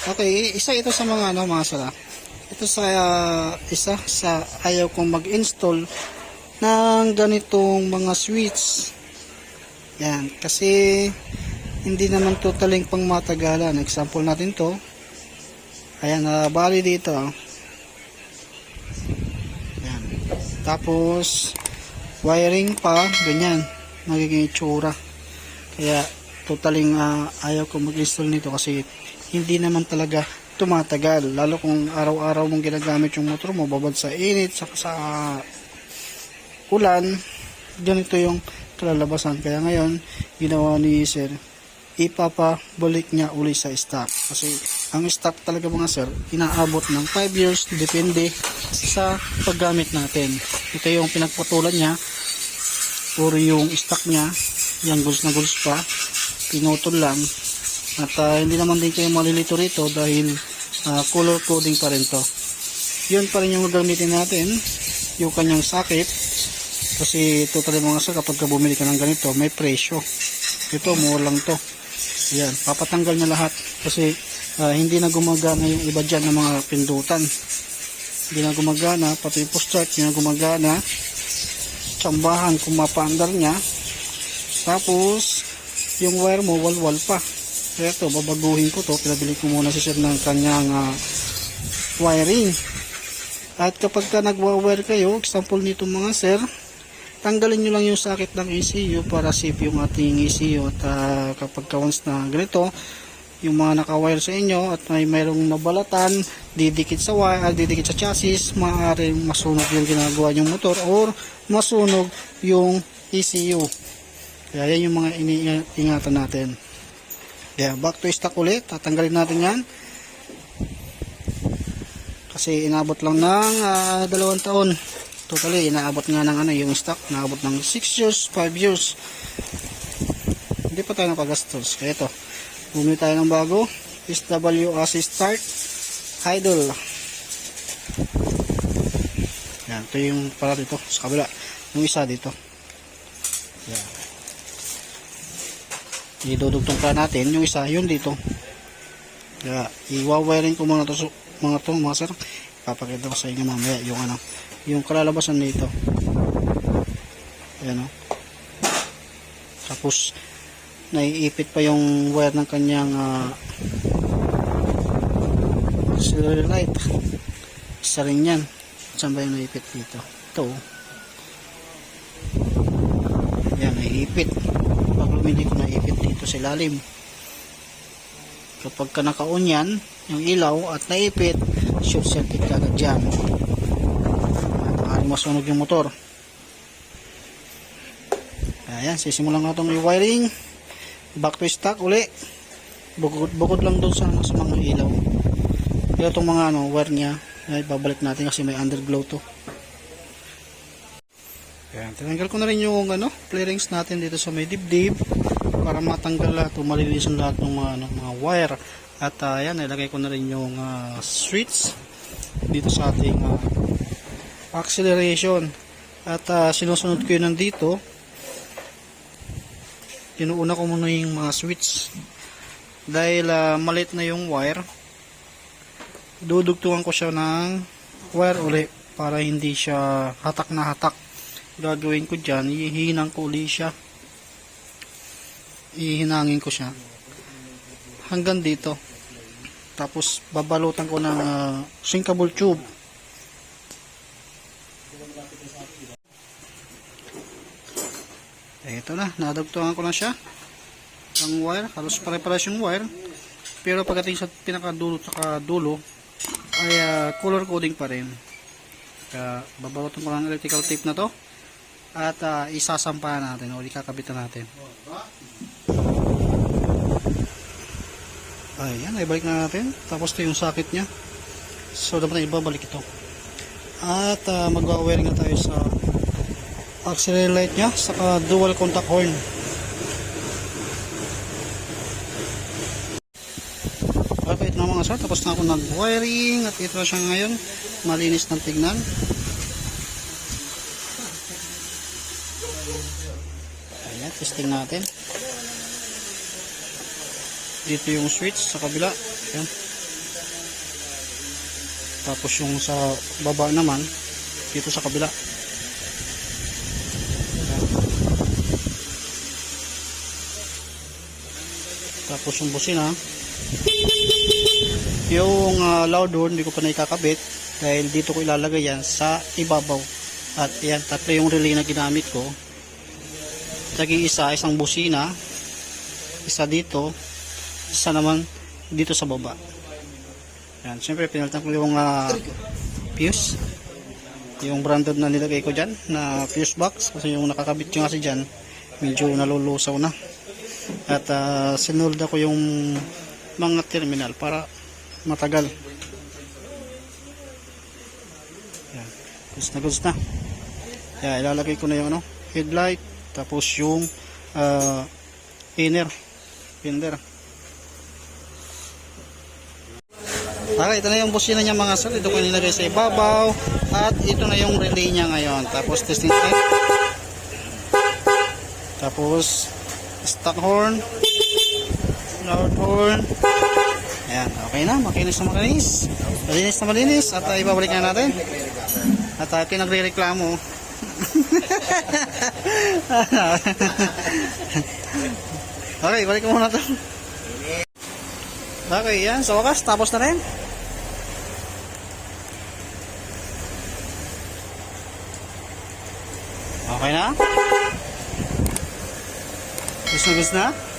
Okay, isa ito sa mga ano mga sala. Ito sa ah, isa sa ayaw kong mag-install ng ganitong mga switch. Yan, kasi hindi naman totaling pang matagalan. Example natin to. Ayan, na bali dito. Yan. Tapos wiring pa, ganyan. Magiging itsura. Kaya totaling ah, ayaw ko mag-install nito kasi hindi naman talaga tumatagal. Lalo kung araw-araw mong ginagamit yung motor mo, babad sa init, sa, sa ulan, ganito yung kalalabasan. Kaya ngayon, ginawa ni Sir, ipapabalik niya uli sa stock. Kasi ang stock talaga mga sir, inaabot ng 5 years, depende sa paggamit natin. Ito yung pinagpatulan niya, or yung stock niya, yung goods na goods pa, pinutol lang. At ah, hindi naman din kayo malilito rito dahil ah, color coding pa rin to. Yun pa rin yung gagamitin natin, yung kanyang sakit. Kasi totally mga sir, kapag ka bumili ka ng ganito, may presyo. Ito, mura lang to. Yan, papatanggal na lahat. Kasi ah, hindi na gumagana yung iba dyan ng mga pindutan. Hindi na gumagana, pati yung push start, hindi na gumagana. Tsambahan kung mapaandar niya. Tapos, yung wire mo, walwal pa. Kaya ito, babaguhin ko to. Pinabili ko muna si sir ng kanyang ah, wiring. At kapag ka nagwa-wire kayo, example nito mga sir, tanggalin nyo lang yung sakit ng ECU para safe yung ating ECU at ah, kapag ka once na ganito yung mga naka-wire sa inyo at may mayroong nabalatan didikit sa wire, ah, didikit sa chassis maaaring masunog yung ginagawa yung motor or masunog yung ECU kaya yan yung mga iniingatan natin kaya back to stock ulit. Tatanggalin natin yan. Kasi inabot lang ng ah, dalawang taon. Totally inaabot nga ng ano yung stock. Inaabot ng 6 years 5 years. Hindi pa tayo napagastos kaya ito bumili tayo ng bago. SWAC start idol. Yan ito yung para dito sa kabila. Yung isa dito. Yan idudugtong pa natin. Yung isa yun dito. Kaya iwawiring ko mga to mga to mga sir. Papakita ko sa inyo mamaya yung ano yung kalalabasan nito. Ayan o tapos naiipit pa yung wire ng kanyang uh, auxiliary light isa rin yan. Saan ba yung naipit dito? Ito oh. yan naiipit pag lumili ko naipit dito sa ilalim. Kapag ka naka-on yan yung ilaw at naipit short circuit kagad dyan. Maaaring masunog yung motor. Ayan sisimulan na itong wiring. Back to stock uli. Bukod, bukod lang doon sa, sa mga ilaw. Pero itong mga ano, wire nya ay babalik natin kasi may underglow to ayan tinanggal ko na rin yung ano, clearings natin dito sa may dibdib para matanggal lahat o malilisan lahat ng mga, ano, mga wire. At uh, ayan nilagay ko na rin yung uh, switch dito sa ating uh, acceleration. At uh, sinusunod ko yun nandito. Kinuuna ko muna yung mga switch. Dahil uh, malit na yung wire dudugtungan ko siya ng wire uli para hindi siya hatak na hatak gagawin ko dyan ihinang ko uli siya ihinangin ko siya hanggang dito tapos babalutan ko ng uh, sinkable tube ito na, nadagtuhan ko na siya. Ang wire, halos pare-pares yung wire. Pero pagdating sa pinakadulo at dulo, ay uh, color coding pa rin. Kaya babalutan ko ng electrical tape na to. At uh, isasampahan natin o ikakabitan natin. Ayan, ay balik na natin. Tapos ito yung socket niya. So, dapat na ibabalik ito. At uh, magwa-wiring na tayo sa auxiliary light nya saka dual contact horn okay ito na mga sir tapos na ako nag wiring at ito siya ngayon malinis ng tignan testing natin dito yung switch sa kabila ayan Tapos yung sa baba naman, dito sa kabila. Ayan. Tapos yung busina. Yung uh, loud horn, hindi ko pa naikakabit dahil dito ko ilalagay yan sa ibabaw. At yan, tatlo yung relay na ginamit ko. Laging isa, isang busina, isa dito, isa naman dito sa baba. Yan, syempre pinalitan ko yung ah, fuse. Yung branded na nilagay ko dyan na fuse box kasi yung nakakabit ko kasi dyan medyo nalulusaw na. At uh, sinulda ko yung mga terminal para matagal. Yan, goods na goods na. Yan, ilalagay ko na yung ano, headlight tapos yung ah, inner fender. Okay, ito na yung busina niya mga sir. Ito ko nilagay sa ibabaw. At ito na yung relay niya ngayon. Tapos testing check. Tapos stock horn. Loud horn. Ayan, okay na. Makinis na makinis. Malinis na malinis. At uh, ibabalik na natin. At uh, ito yung nagre-reklamo. okay, balik ko muna to. Okay, yan. Sa wakas, tapos na rin. Okay na? Gusto na gusto na?